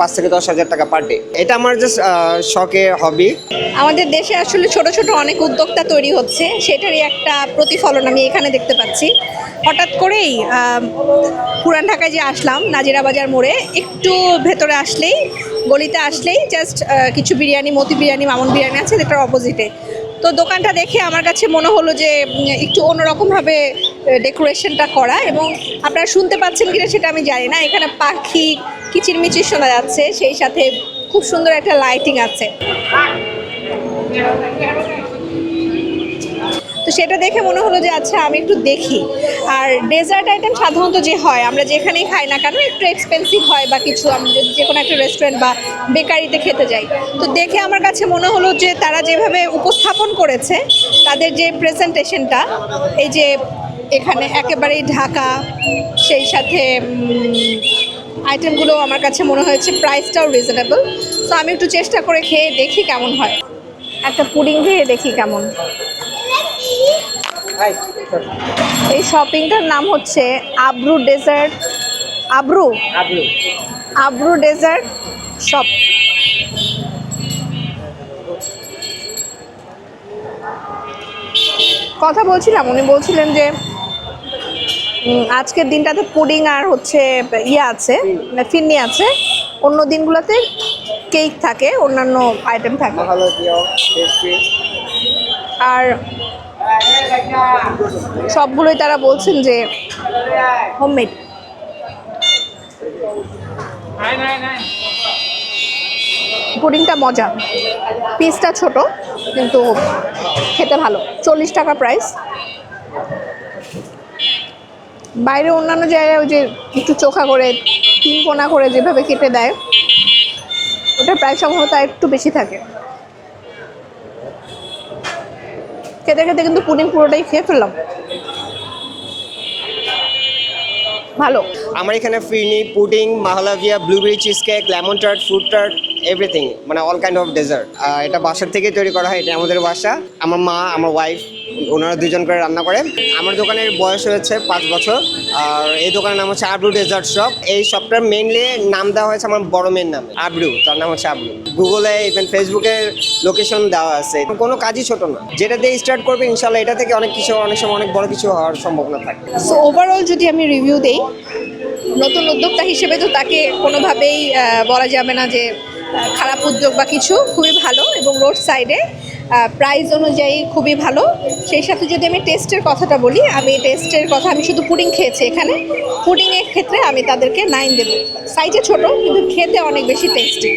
পাঁচ থেকে দশ হাজার টাকা পার ডে এটা আমার জাস্ট শখে হবি আমাদের দেশে আসলে ছোট ছোট অনেক উদ্যোক্তা তৈরি হচ্ছে, সেটারই একটা প্রতিফলন আমি এখানে দেখতে পাচ্ছি। হঠাৎ করেই পুরান ঢাকায় যে আসলাম নাজিরা বাজার মোড়ে, একটু ভেতরে আসলেই, গলিতে আসলেই জাস্ট কিছু বিরিয়ানি, মতি বিরিয়ানি, মামুন বিরিয়ানি আছে যেটার অপোজিটে তো দোকানটা দেখে আমার কাছে মনে হলো যে একটু অন্যরকমভাবে ডেকোরেশনটা করা এবং আপনারা শুনতে পাচ্ছেন কিনা সেটা আমি জানি না। এখানে পাখি, কিচিরমিচির শোনা যাচ্ছে, সেই সাথে খুব সুন্দর একটা লাইটিং আছে। তো সেটা দেখে মনে হলো যে আচ্ছা আমি একটু দেখি। আর ডেজার্ট আইটেম সাধারণত যে হয়, আমরা যেখানেই খাই না কেন, একটু এক্সপেন্সিভ হয় বা কিছু, আমি যদি যে কোনো একটা রেস্টুরেন্ট বা বেকারিতে খেতে যাই। তো দেখে আমার কাছে মনে হলো যে, তারা যেভাবে উপস্থাপন করেছে, তাদের যে প্রেজেন্টেশনটা এই যে এখানে একেবারেই ঢাকা, সেই সাথে আইটেমগুলো আমার কাছে মনে হয়েছে প্রাইসটাও রিজনেবল তো আমি একটু চেষ্টা করে খেয়ে দেখি কেমন হয়। একটা পুডিং খেয়ে দেখি কেমন। এই শপিংটার নাম হচ্ছে Abru dessert. Abru? Abru. Abru dessert shop. কথা বলছিলাম উনি বলছিলেন যে আজকের দিনটাতে পুডিং আর হচ্ছে ইয়ে আছে মানে ফিরনি আছে। অন্য দিনগুলোতে কেক থাকে অন্যান্য আইটেম থাকে। আর সবগুলোই তারা বলছেন যে হোমমেড পুডিংটা মজা। পিসটা ছোট, কিন্তু খেতে ভালো। চল্লিশ টাকা প্রাইস বাইরে অন্যান্য জায়গায় ওই যে একটু চোখা করে, তিন কোনা করে যেভাবে কেটে দেয়, ওটার প্রাইস সম্ভবত একটু বেশি থাকে। খেতে খেতে কিন্তু পুডিং পুরোটাই খেয়ে ফেললাম। ভালো। আমার এখানে phirni pudding, mahalabia blueberry cheese cake lemon tart fruit tart everything মানে অল কাইন্ড অফ ডেজার্ট এটা বাসার থেকে তৈরি করা হয়, এটা আমাদের বাসা। আমার মা, আমার ওয়াইফ ওনারা দুজন করে রান্না করে। আমার দোকানের বয়স হয়েছে পাঁচ বছর, আর এই দোকানের নাম হচ্ছে আবরু ডেজার্ট শপ এই শপটার মেইনলি নাম দেওয়া হয়েছে আমার বড় মেয়ের নামে, আবরু। তার নাম হচ্ছে আবরু। গুগলে ইভেন ফেসবুকে লোকেশন দেওয়া আছে। কোনো কাজই ছোট না। যেটা দিয়ে স্টার্ট করবে, ইনশাল্লাহ এটা থেকে অনেক কিছু, অনেক সময় অনেক বড় কিছু হওয়ার সম্ভাবনা থাকে। সো ওভারঅল যদি আমি রিভিউ দেই, নতুন উদ্যোক্তা হিসেবে তো তাকে কোনোভাবেই বলা যাবে না যে খারাপ উদ্যোগ বা কিছু, খুবই ভালো। এবং রোড সাইডে প্রাইস অনুযায়ী খুবই ভালো। সেই সাথে যদি আমি টেস্টের কথাটা বলি, আমি টেস্টের কথা, আমি শুধু পুডিং খেয়েছি এখানে। পুডিংয়ের ক্ষেত্রে আমি তাদেরকে নাইন দেবো। সাইজে ছোট, কিন্তু খেতে অনেক বেশি টেস্টি